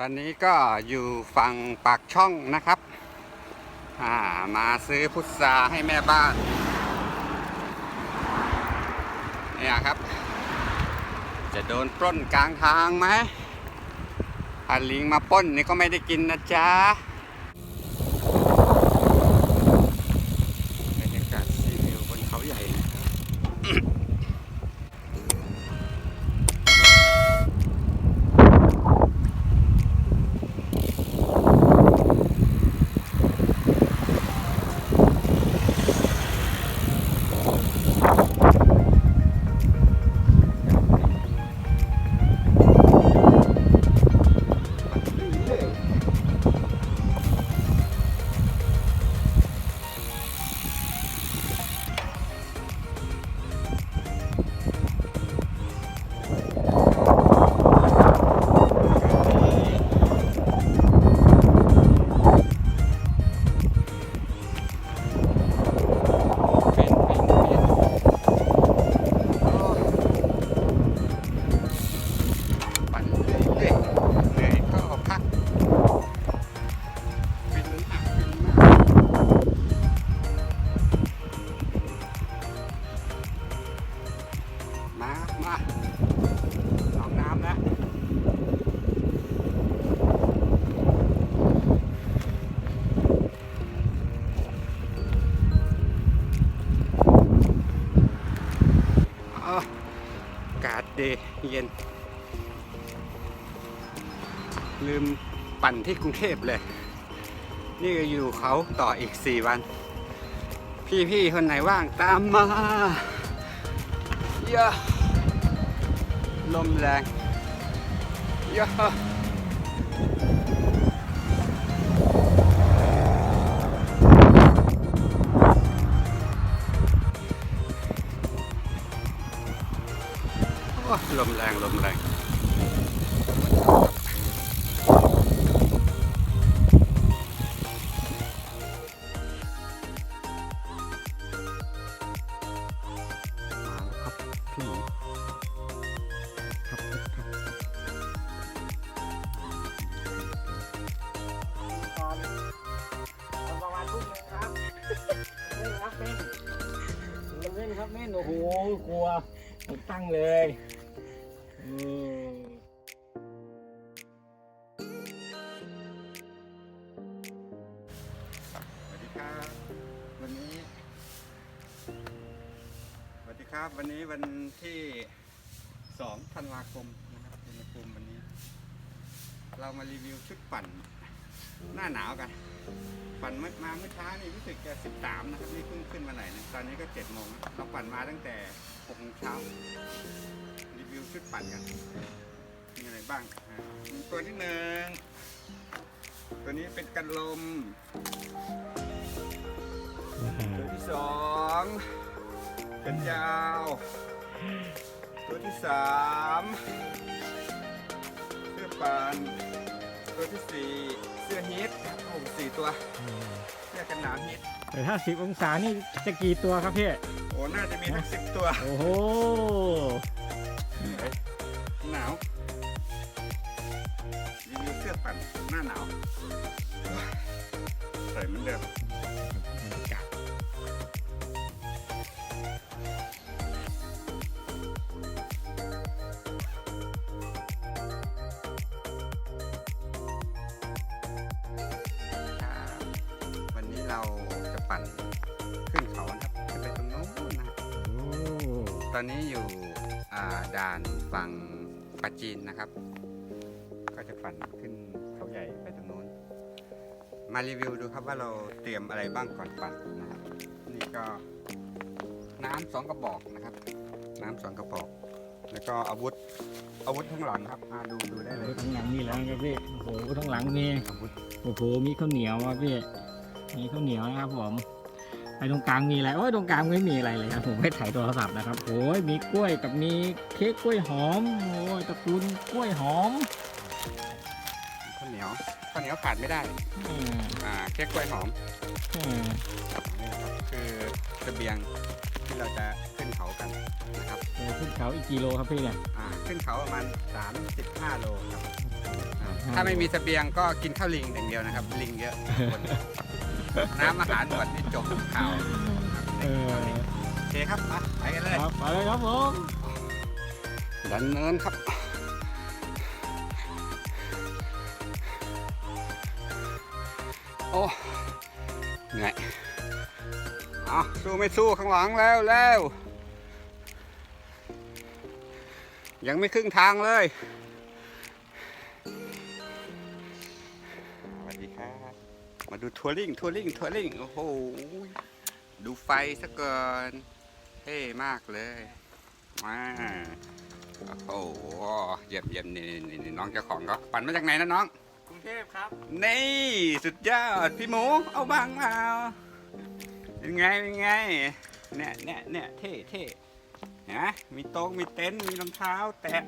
ตอนนี้ก็อยู่ฝั่งปากช่องนะครับามาซื้อพุทราให้แม่บ้าน เนี่ยครับ จะโดนปล้นกลางทางไหมถ้าลิงมาปล้นนี่ก็ไม่ได้กินนะจ๊ะ ดีเย็น ลืมปั่นที่กรุงเทพเลย นี่ก็อยู่เขาต่ออีก 4 วัน พี่ๆคนไหนว่างตามมาเยอะลมแรงเยอะ นเม่นครับเม่นโอ้โหกลัวตั้งเลย ครับ วันนี้วันที่2ธันวาคมนะครับอุณหภูมิวันนี้ เรามารีวิวชุดปั่น หน้าหนาวกัน ปั่นมามาเมื่อเช้านี่รู้สึกจะ13นะครับนี่เพิ่งขึ้นมาหน่อยนึงตอนนี้ก็7โมงแล้วเราปั่นมาตั้งแต่6โมงเช้ารีวิวชุดปั่นกันมีอะไรบ้างอ่ามีตัวที่หนึ่งตัวนี้เป็นกันลมตัวที่สอง กันยาว ตัวที่สามเสื้อปานตัวที่สี่เสื้อฮีทโอ้โหสี่ตัว เสื้อกันหนาวฮีทแต่ถ้าสิบองศานี่จะกี่ตัวครับพี่ โอ้น่าจะมีทั้งสิบตัว โอ้โหเฮ้ยหนาวรีวิวเสื้อปั่นหน้าหนาว ใส่เหมือนเดิม ตอนนี้อยู่อ่าด่านฝั่งปาจีนนะครับ ก็จะปั่นขึ้นเขาใหญ่ไปตรงโน้น มารีวิวดูครับว่าเราเตรียมอะไรบ้างก่อนปั่นนะครับ นี่ก็น้ำสองกระบอกนะครับ น้ำสองกระบอก แล้วก็อาวุธอาวุธข้างหลังครับอ่าดูดูได้เลยข้างหลังนี่แล้วครับพี่โอ้โหข้างหลังมีอาวุธโอ้โหมีข้าวเหนียวอะพี่มีข้าวเหนียวนะครับผม ไอ้ตรงกลางมีอะไรโอ้ยตรงกลางไม่มีอะไรเลยครับผมไม่ถ่ายโทรศัพท์นะครับโอ้ยมีกล้วยกับมีเค้กกล้วยหอมโอ้ยตระกูลกล้วยหอมข้าวเหนียวข้าวเหนียวขาดไม่ได้อืมอ่าเค้กกล้วยหอมอืมนี่ครับคือเสบียงที่เราจะขึ้นเขากันนะครับเออขึ้นเขาอีกกิโลครับพี่เนี่ยอ่าขึ้นเขาประมาณ35โลครับอ่าถ้าไม่มีเสบียงก็กินข้าวลิงอย่างเดียวนะครับ ลิงเยอะคน น้ำอาหารหมดนี่จบข่าวเออโอเคครับไปไปกันเลยครับไปเลยครับผมดันเนินครับโอ้เหนื่อยเอาสู้ไม่สู้ข้างหลังแล้วแล้วยังไม่ครึ่งทางเลย ดูทัวริงทัวริงทัวริงโอ้โห ดูไฟซะก่อนเท่มากเลยมาโอ้โหเยี่ยมเยี่ยมนี่นี่นี่น้องเจ้าของก็ปั่นมาจากไหนนะน้อง กรุงเทพครับ นี่สุดยอดพี่หมูเอาบ้างเปล่าเป็นไงเป็นไงเนี่ยเนี่ยเนี่ยเท่เท่นะมีโต๊ะมีเต็นท์มีรองเท้าแตะ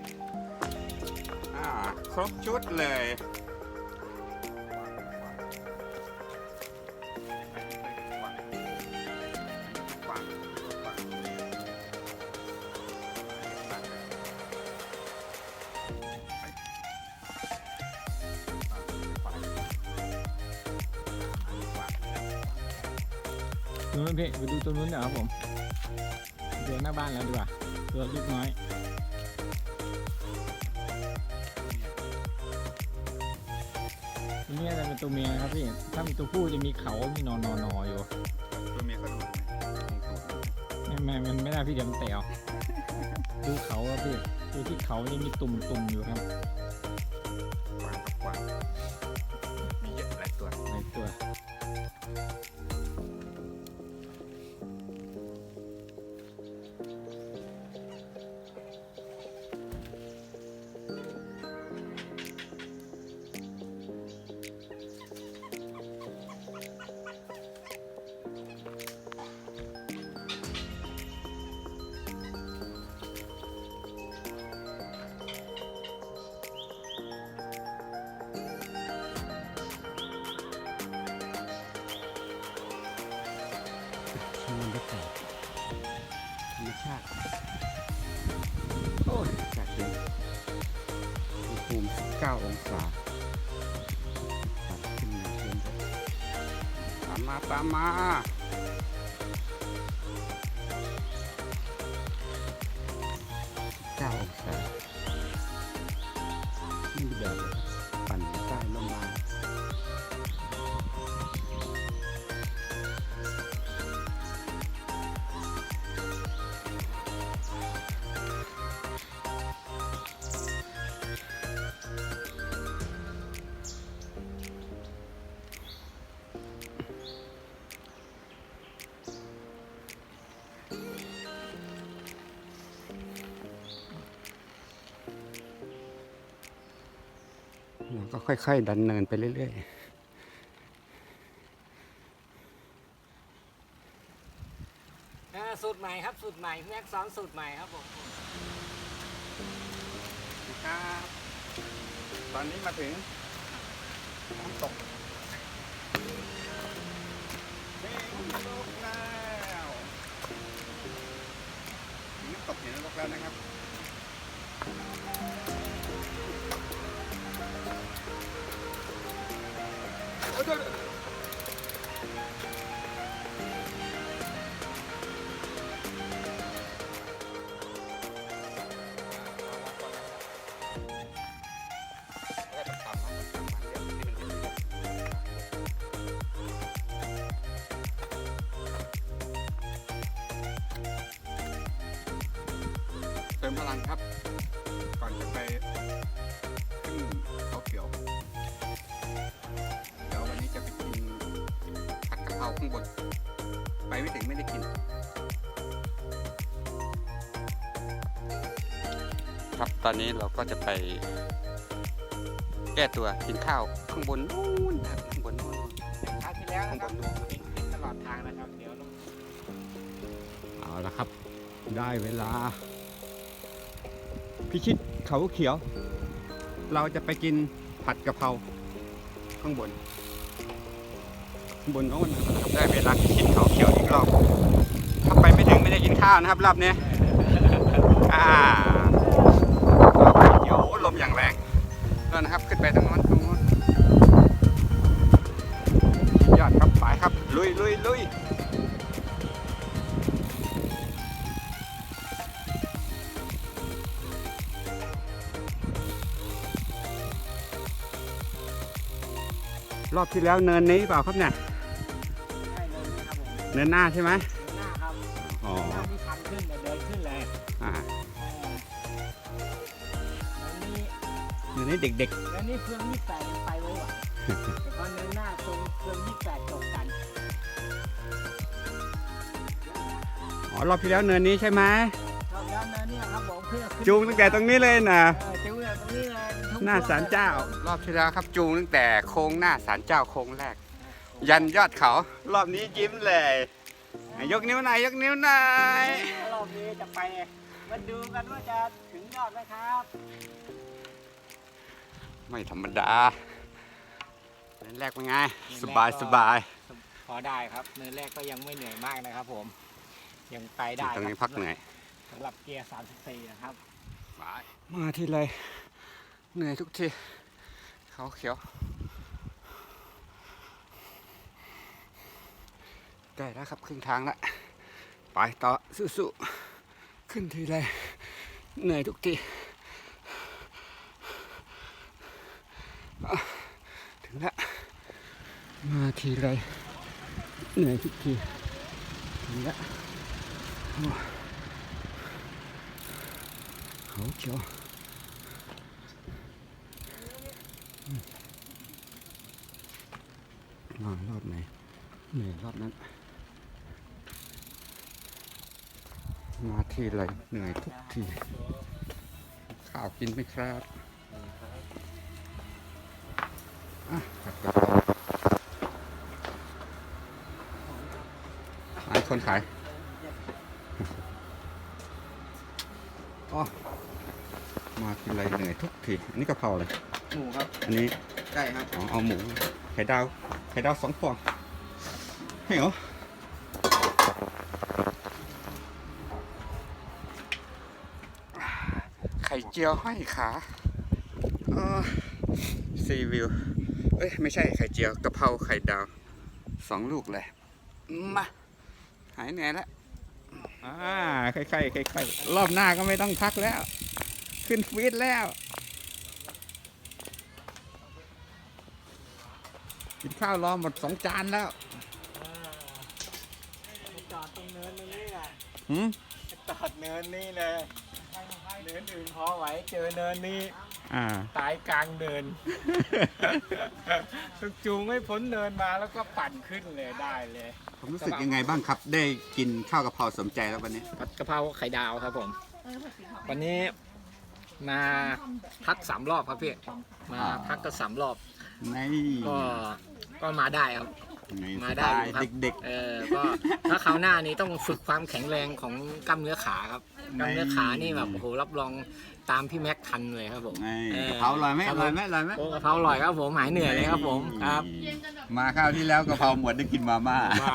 อ่าครบชุดเลย นพี่ไปดูตัวนู้นเดี๋ยวครับผมเดินหน้าบ้านแล้วดีกว่าตัวลูกน้อยตัวนี้จะเป็นตัวเมียครับพี่ ถ้ามีตัวผู้จะมีเขา มีนอนนอนออยู่ ตัวเมียก็ดูดไหมคงดูดนะไม่ไม่มันไม่ได้พี่เดี๋ยวมันแตวดูเขาครับพี่ ดูที่เขาจะมีตุ่มตุ่มๆอยู่ครับ 9 องศาตามมาตามมา ค่อย ๆ ดันเนินไปเรื่อย ๆสูตรใหม่ครับสูตรใหม่แม็กซ้อนสูตรใหม่ครับผมครับตอนนี้มาถึงน้ำตกนี่น้ตกแล้วถึงน้ำตกเห็นน้ำตกแล้วนะครับ เติมพลังครับ อนนี้เราก็จะไป แก้ตัวกินข้าวข้างบนนู้นครับข้างบนนู้นคราวที่แล้วนะครับเห็นตลอดทางนะครับเดี๋ยวลงเอาละครับ ได้เวลา พิชิตเขาเขียว เราจะไปกินผัดกะเพราข้างบน ข้างบนโน้นนะครับได้เวลาพิชิตเขาเขียวอีกรอบถ้าไปไม่ถึงไม่ได้กินข้าวนะครับรอบนี้อ่า รอบที่แล้วเนินนี้เปล่าครับเนี่ยใช่เลยนะครับผมเนินหน้าใช่ไหมเดินหน้าครับอ๋อหน้าที่ชันขึ้นเลยเดินขึ้นเลยอ่าเออแล้วนี่เนินนี้เด็กแล้วนี่เฟืองยี่แปดยังไปไว้หวะ อ๋อรอบที่แล้วเนินนี้ใช่ไหมรอบแล้วเนินเนี่ยครับผมเพื่อขึ้นจูงตั้งแต่ตรงนี้เลยนะเออจูงตั้งแต่ตรงนี้เลยทุกหน้าศาลเจ้ารอบที่แล้วครับจูงตั้งแต่โค้งหน้าศาลเจ้าโค้งแรก ยันยอดเขา รอบนี้ยิ้มเลยอะยกนิ้วหน่อยยกนิ้วหน่อยรอบนี้จะไปมาดูกันว่าจะถึงยอดไหมครับ ไม่ธรรมดาเนินแรกเป็นไง สบายสบายพอได้ครับเนินแรกก็ยังไม่เหนื่อยมากนะครับผม ยังไปได้ตรงนี้คพับกเหนื่อยสำหรับเกียร์ 34 นะครับ มาทีไรเหนื่อยทุกทีเขาเขียวใกล้แล้วครับครึ่งทางแล้วไปต่อสู้ๆขึ้นทีไรเหนื่อยทุกทีอะถึงแล้วมาทีไรเหนื่อยทุกทีถึงแล้วโอ้ เขาเขียวมารอบไหนเหนื่อยรอบนั้น มาทีไรเหนื่อยทุกที ข้าวกินไหมครับอะครับขายคนขายอ๋อ มาทีไรเหนื่อยทุกทีอันนี้กะเพราเลยหมูครับอันนี้ไก่ครับอ๋อเอาหมูไข่ดาวไข่ดาวสองฟองให้เหรอไข่เจียวห้อยขาเออซีวิวเอ้ยไม่ใช่ไข่เจียวกะเพราไข่ดาวสองลูกเลยมาหายเหนื่อยแล้วอ่าค่อยๆค่อยๆรอบหน้าก็ไม่ต้องพักแล้ว ขึ้นฟีดแล้วกินข้าวรอหมดสองจานแล้วไปจอดตรงเนินตรงนี้แหละหืมไปจอดเนินนี่เลยเนินอื่นพอไหวเจอเนินนี้อ่าตายกลางเนินถูกจูงให้พ้นเนินมาแล้วก็ปั่นขึ้นเลยได้เลย ผมรู้สึกยังไงบ้างครับ ได้กินข้าวกะเพราสมใจแล้ววันนี้ผัดกะเพราไข่ดาวครับผม วันนี้ มาพักสามรอบครับพี่มาพักก็สามรอบในก็ก็มาได้ครับในมาสได้ไตอยู่ล์ครับ เด็กเออก็ถ้าคราวหน้านี้ต้องฝึกความแข็งแรงของกล้ามเนื้อขาครับกล้ามเนื้อขานี่แบบโอ้โหรับรองตามพี่แม็กทันเลยครับผมๆในเออกะเพราอร่อยไหมคอบผมร่อยไหมอร่อยไหมโอ้กะเพราอร่อยครับผมหายเหนื่อยเลยครับผมครับมาข้าวที่แล้วกะเพราหมดได้กินมาม่า ว่า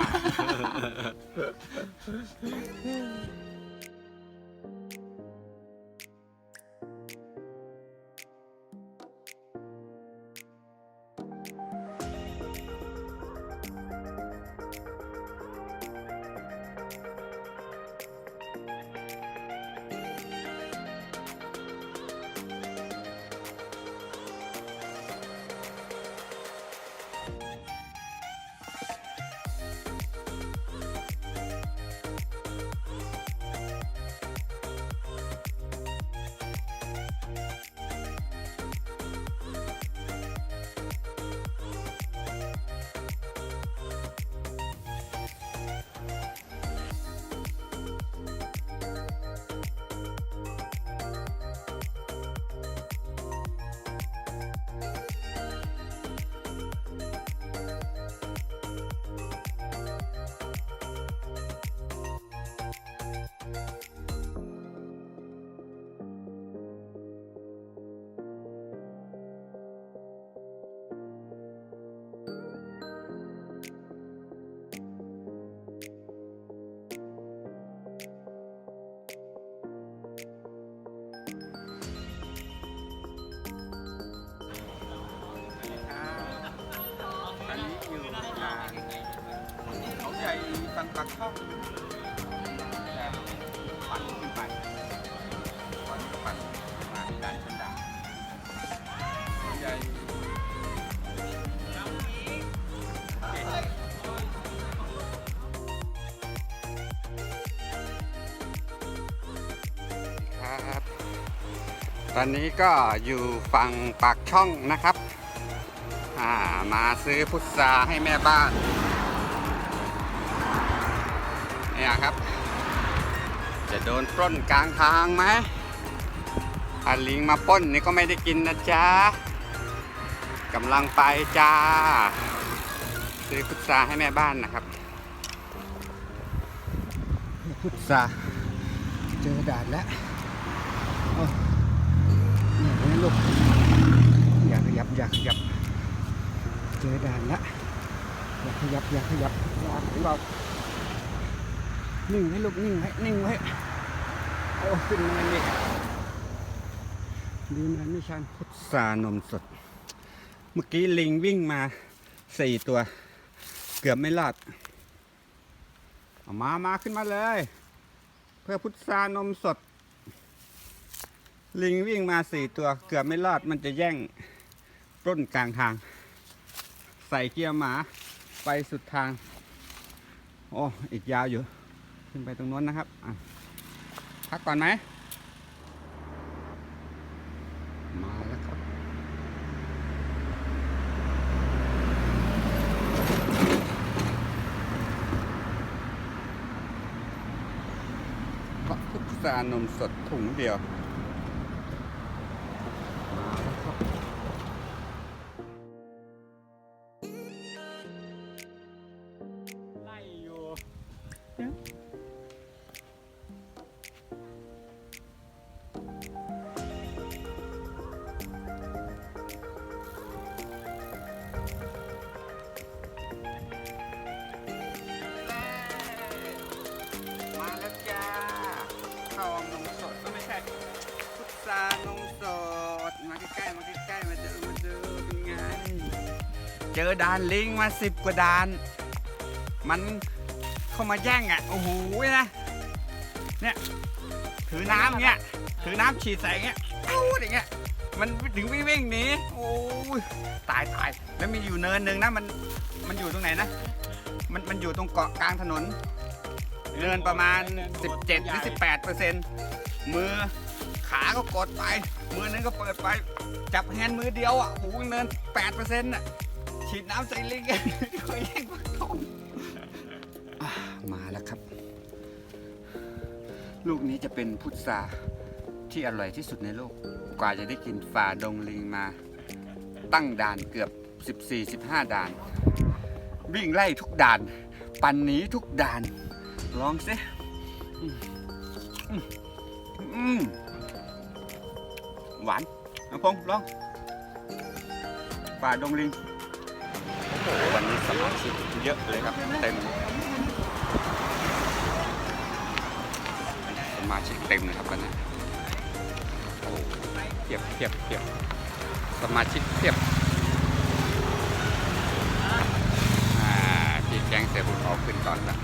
ปากช่องแต่ปั่นขึ้นไปปั่นปั่นมาดันชนดาใหญ่ครับ ตอนนี้ก็อยู่ฝั่งปากช่องนะครับ อ่า มาซื้อพุทราให้แม่บ้าน เนี่ยครับ จะโดนปล้นกลางทางไหมถ้าลิงมาปล้นนี่ก็ไม่ได้กินนะจ๊ะกำลังไปจ้า ซื้อพุทราให้แม่บ้านนะครับ พุทราเจอด่านแล้วโอ้เนี่ยนไหมลูกอย่าขยับอย่าขยับ เจอด่านแล้วอย่าขยับอย่าขยับอย่าของเรา นิ่งไว้ลูกนิ่งไว้นิ่งไว้โอ้ขึ้นมานี่ดีมันไม่ชันพุทรานมสด เมื่อกี้ลิงวิ่งมาสี่ตัว เกือบไม่รอดเอามามาขึ้นมาเลย เพื่อพุทรานมสด ลิงวิ่งมาสี่ตัว เกือบไม่รอดมันจะแย่งปล้นกลางทาง ใส่เกียร์หมาไปสุดทาง โอ้ อีกยาวอยู่ ขึ้นไปตรงนู้นนะครับพักก่อนไหมมาแล้วครับก็พุทรานมสดถุงเดียว เจอด่านลิงมาสิบกว่าด่าน มันเข้ามาแย่งอะ โอ้โหนะเนี่ยถือน้ำเงี้ยถือน้ำฉีดใส่เงี้ยเอาอย่างเงี้ยมันถึงวิ่งวิ่งหนีโอ้ยตายตายแล้วมีอยู่เนินหนึ่งนะมันมันอยู่ตรงไหนนะ มันมันอยู่ตรงเกาะกลางถนน เนินประมาณ 17หรือ18เปอร์เซ็นต์มือขาก็กดไป มือนึงก็เปิดไป จับแฮนด์มือเดียวอะโอ้โหเนิน8เปอร์เซ็นต์อะ ฉีดน้ำใส่ลิงก็แย่งปากทองอะมาแล้วครับ ลูกนี้จะเป็นพุทราที่อร่อยที่สุดในโลก กว่าจะได้กินฝ่าดงลิงมา ตั้งด่านเกือบ 14-15 ด่าน วิ่งไล่ทุกด่าน ปันหนีทุกด่านลองสิหวานน้องพงษ์ลองฝ่าดงลิง โอ้โหวันนี้สมาชิกเยอะเลยครับเต็มสมาชิกเต็มเลยครับวันนี้โอ้เพียบเพียบเพียบสมาชิกเพียบอ่าที่แจ้งเสียบุญออกขึ้นก่อนนะ